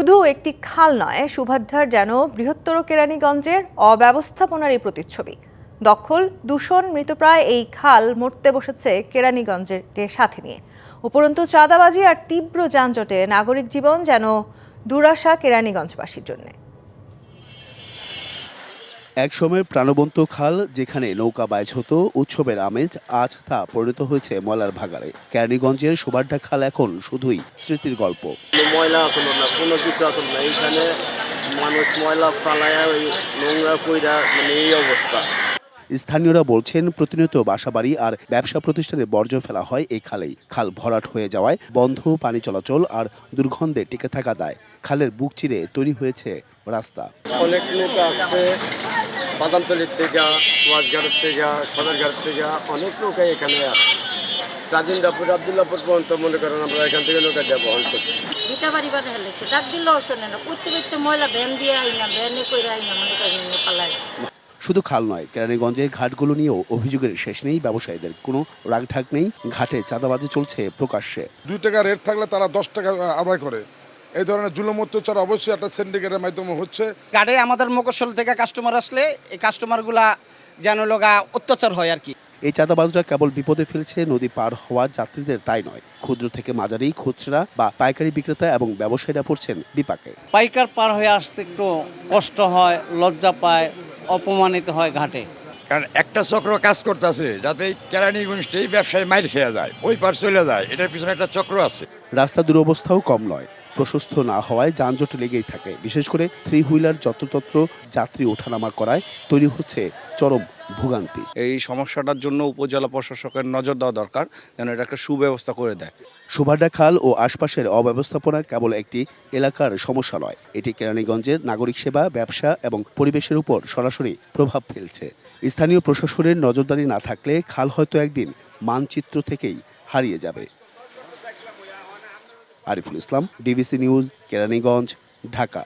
শুধু একটি খাল নয়, সুভাদ্রার যেন বৃহত্তর কেরানীগঞ্জের অব্যবস্থাপনার এই প্রতিচ্ছবি। দখল, দূষণ মৃতপ্রায় এই খাল মরতে বসেছে কেরানীগঞ্জের সাথে নিয়ে। উপরন্তু চাঁদাবাজি আর তীব্র যানজটে নাগরিক জীবন যেন দুরাশা কেরানীগঞ্জবাসীর জন্যে। এক সময়ের প্রাণবন্ত খাল যেখানে নৌকা বাইচ হতো উৎসবের আমেজ আজ তা পরিণত হয়েছে ময়লার ভাগাড়ে। কেরানীগঞ্জের সুবাড্ডা খাল এখন শুধুই স্মৃতির গল্প। ময়লা আসলো না কোনো কিছু আসলো না এইখানে মানুষ ময়লা ফালায়া ওই নোংরা কইরা মানে এই অবস্থা। স্থানীয়রা বলছেন প্রতিনিয়ত বাসাবাড়ি আর ব্যবসা প্রতিষ্ঠানে বর্জ্য ফেলা হয় এই খালেই। খাল ভরাট হয়ে যাওয়ায় বন্ধ পানি চলাচল আর দুর্গন্ধে টিকে থাকা দায়। খালের বুক চিরে তৈরি হয়েছে রাস্তা। অনেক লোক আসছে বাদামতলির থেকে ওয়াজঘাটের থেকে সদরঘাটের থেকে অনেক লোকাই এখানে আসে রাজিন্দাপুর আবদুল্লাপুর পর্যন্ত মনে করেন আমরা এখান থেকে নৌকা দিয়ে বহন করছি। দুটা বাড়ি বাড়ি হেলেছে ডাক দিলেও শোনে না করতে করতে ময়লা ভ্যান দিয়ে আই ভ্যানে করে আই মনে করেন নিয়ে শুধু খাল নয় কেরানীগঞ্জের ঘাটগুলো নিয়েও অভিযোগের শেষ নেই ব্যবসায়ীদের কোনো রাগঢাক নেই। ঘাটে চাঁদাবাজি চলছে প্রকাশ্যে। দুই টাকা রেট থাকলে তারা দশ টাকা আদায় করে। এই ধরনের জুলুম অত্যাচার অবশ্যই একটা সিন্ডিকেটের মাধ্যমে হচ্ছে। গাড়ি আমাদের মকসল থেকে কাস্টমার আসলে এই কাস্টমারগুলা যেন লগা অত্যাচার হয় আর কি। এই চাঁদাবাজরা কেবল বিপদে ফেলছে নদী পার হওয়া যাত্রীদের তাই নয়। ক্ষুদ্র থেকে মাঝারি খুচরা বা পাইকারি বিক্রেতা এবং ব্যবসায়ীরা পড়ছেন বিপাকে। পাইকার পার হয়ে আসতে একটু কষ্ট হয় লজ্জা পায় অপমানিত হয় ঘাটে। কারণ একটা চক্র কাজ করতেছে যাতে এই কেরানীগঞ্জটাই ব্যবসায় মাইর খেয়ে যায় ওই পার চলে যায় এটার পিছনে একটা চক্র আছে। রাস্তা দুরবস্থাও কম নয়। প্রশস্ত না হওয়ায় যানজট লেগেই থাকে। বিশেষ করে থ্রি হুইলার যত্রতত্র যাত্রী ওঠানামা করায় তৈরি হচ্ছে চরম ভোগান্তি। এই সমস্যাটার জন্য উপজেলা প্রশাসকের নজর দেওয়া দরকার যেন এটা একটা সুব্যবস্থা করে দেয়। সুভাড্ডা খাল ও আশপাশের অব্যবস্থাপনা কেবল একটি এলাকার সমস্যা নয় এটি কেরানীগঞ্জের নাগরিক সেবা ব্যবসা এবং পরিবেশের উপর সরাসরি প্রভাব ফেলছে। স্থানীয় প্রশাসনের নজরদারি না থাকলে খাল হয়তো একদিন মানচিত্র থেকেই হারিয়ে যাবে। Ariful Islam DBC news Keraniganj Dhaka.